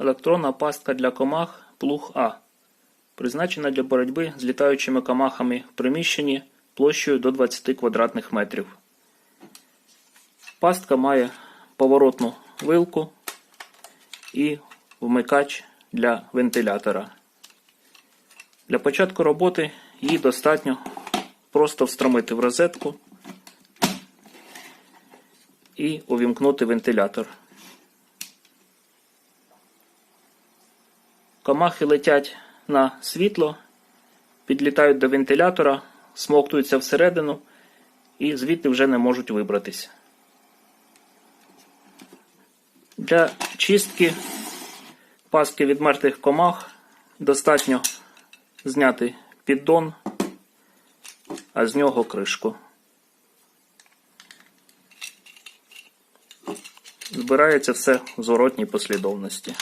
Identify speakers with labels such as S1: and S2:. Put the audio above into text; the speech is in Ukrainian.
S1: Електронна пастка для комах плуг А. Призначена для боротьби з літаючими комахами в приміщенні площею до 20 квадратних метрів. Пастка має поворотну вилку і вмикач для вентилятора. Для початку роботи її достатньо просто встромити в розетку і увімкнути вентилятор. Комахи летять на світло, підлітають до вентилятора, смоктуються всередину і звідти вже не можуть вибратися. Для чистки пастки від мертвих комах достатньо зняти піддон, а з нього кришку. Збирається все в зворотній послідовності.